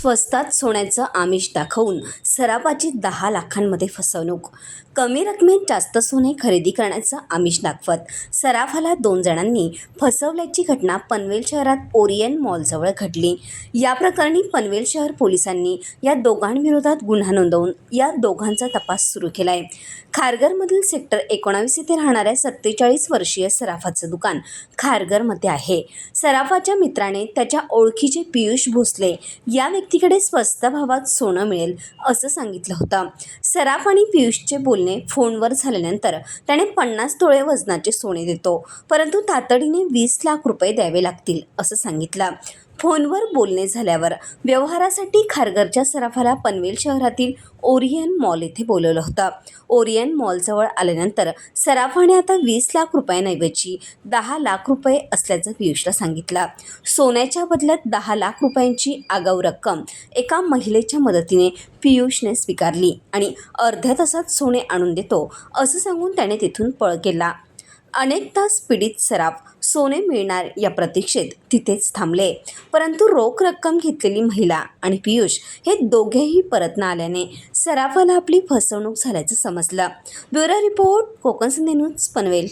स्वस्तात सोन्याचं आमिष दाखवून सराफाची दहा लाखांमध्ये फसवणूक. कमी रकमेत जास्त सोने खरेदी करण्याचं आमिष दाखवत सराफाला दोन जणांनी फसवल्याची घटना पनवेल शहरात ओरियन मॉलजवळ घडली. या प्रकरणी पनवेल शहर पोलिसांनी या दोघांविरोधात गुन्हा नोंदवून या दोघांचा तपास सुरू केला आहे खारघरमधील सेक्टर एकोणावीस येथे राहणाऱ्या सत्तेचाळीस वर्षीय सराफाचं दुकान खारघरमध्ये आहे. सराफाच्या मित्राने त्याच्या ओळखीचे पियुष भोसले या व्यक्ती तिकडे स्वस्त भावात सोनं मिळेल असं सांगितलं होतं. सराफ आणि पियुषचे बोलणे फोनवर झाल्यानंतर त्याने पन्नास तोळे वजनाचे सोने देतो परंतु तातडीने वीस लाख रुपये द्यावे लागतील असं सांगितलं. फोनवर बोलणे झाल्यावर व्यवहारासाठी खारघरच्या सराफाला पनवेल शहरातील ओरियन मॉल येथे बोलवलं होतं. ओरियन मॉलजवळ आल्यानंतर सराफाने आता वीस लाख रुपयांऐवजी दहा लाख रुपये असल्याचं पियुषला सांगितलं. सोन्याच्या बदल्यात दहा लाख रुपयांची आगाऊ रक्कम एका महिलेच्या मदतीने पियुषने स्वीकारली आणि अर्ध्या तासात सोने आणून देतो असं सांगून त्याने तिथून पळ केला. अनेक तास पीडित सराफ सोने मिळणार या प्रतीक्षेत तिथेच थांबले. परंतु रोख रक्कम घेतलेली महिला आणि पियुष हे दोघेही परत न आल्याने सराफाला आपली फसवणूक झाल्याचं समजलं. Bureau report Konkan Sandhya news Panvel.